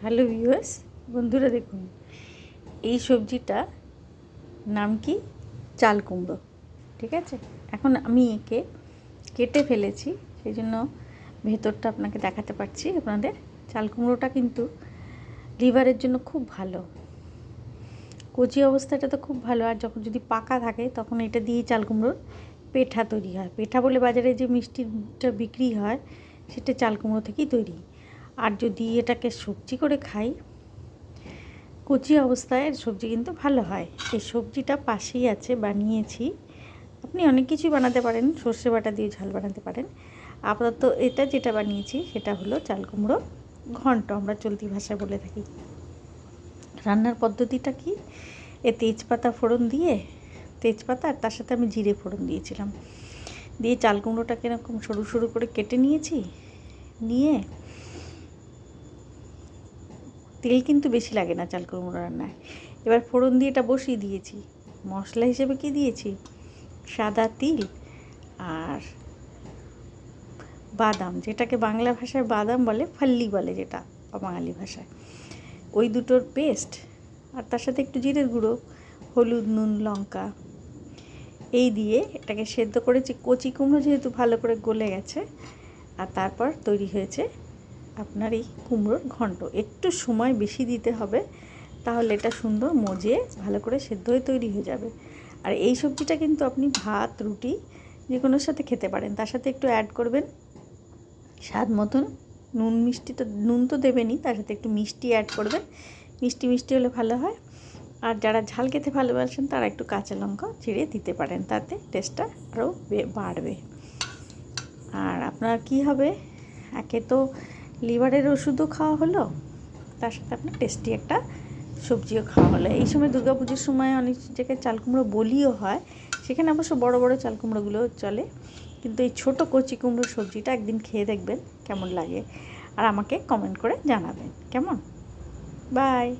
Hello viewers বন্ধুরা দেখুন, এই সবজিটা নাম কি? চাল কুমড়ো। ঠিক আছে? এখন আমি একে কেটে ফেলেছি, সেই জন্য ভেতরটা আপনাকে দেখাতে পারছি আপনাদের। চাল কুমড়োটা কিন্তু লিভারের জন্য খুব ভালো। কচি অবস্থাটা তো খুব ভালো, আর যখন যদি পাকা থাকে, তখন এটা দিয়েই চাল কুমড়োর পেঠা তৈরি হয়। পেঠা বলে বাজারে যে মিষ্টিটা বিক্রি হয়, সেটা চাল কুমড়ো থেকেই তৈরি। আর যদি এটাকে সবজি করে খাই, কচি অবস্থায় সবজি কিন্তু ভালো হয়। এই সবজিটা পাশেই আছে, বানিয়েছি। আপনি অনেক কিছুই বানাতে পারেন, সর্ষে বাটা দিয়ে ঝাল বানাতে পারেন। আপাতত এটা যেটা বানিয়েছি, সেটা হলো চাল কুমড়ো ঘন্ট, আমরা চলতি ভাষায় বলে থাকি। রান্নার পদ্ধতিটা কি? এ তেজপাতা ফোড়ন দিয়ে, তেজপাতা আর তার সাথে আমি জিরে ফোড়ন দিয়েছিলাম। দিয়ে চাল কুমড়োটাকে এরকম সরু সরু করে কেটে নিয়েছি, নিয়ে তেল কিন্তু বেশি লাগে না চাল কুমড়ো রান্নায়। এবার ফোড়ন দিয়ে এটা বসিয়ে দিয়েছি। মশলা হিসেবে কি দিয়েছি? সাদা তিল আর বাদাম, যেটাকে বাংলা ভাষায় বাদাম বলে, ফাল্লি বলে যেটা বাঙালি ভাষায়। ওই দুটোর পেস্ট আর তার সাথে একটু জিরের গুঁড়ো, হলুদ, নুন, লঙ্কা, এই দিয়ে এটাকে সেদ্ধ করেছি। কচি কুমড়ো যেহেতু ভালো করে গলে গেছে, আর তারপর তৈরি হয়েছে আপনার এই কুমড়োর ঘন্ট। একটু সময় বেশি দিতে হবে, তাহলে এটা সুন্দর মজে ভালো করে সেদ্ধ হয়ে তৈরি হয়ে যাবে। আর এই সবজিটা কিন্তু আপনি ভাত, রুটি যে কোনোর সাথে খেতে পারেন। তার সাথে একটু অ্যাড করবেন স্বাদ মতন নুন মিষ্টি তো, নুন তো দেবেনই, তার সাথে একটু মিষ্টি অ্যাড করবেন। মিষ্টি মিষ্টি হলে ভালো হয়। আর যারা ঝাল খেতে ভালোবাসেন, তারা একটু কাঁচা লঙ্কা ছিঁড়ে দিতে পারেন, তাতে টেস্টটা আরও বাড়বে। আর আপনার কি হবে? একে তো লিভারের ওষুধও খাওয়া হলো, তার সাথে আপনার টেস্টি একটা সবজিও খাওয়া হলো। এই সময় দুর্গাপুজোর সময় অনেক জায়গায় চাল কুমড়ো বলিও হয়, সেখানে অবশ্য বড় বড় চাল কুমড়োগুলো চলে। কিন্তু এই ছোট কচি কুমড়োর সবজিটা একদিন খেয়ে দেখবেন কেমন লাগে, আর আমাকে কমেন্ট করে জানাবেন, কেমন? বাই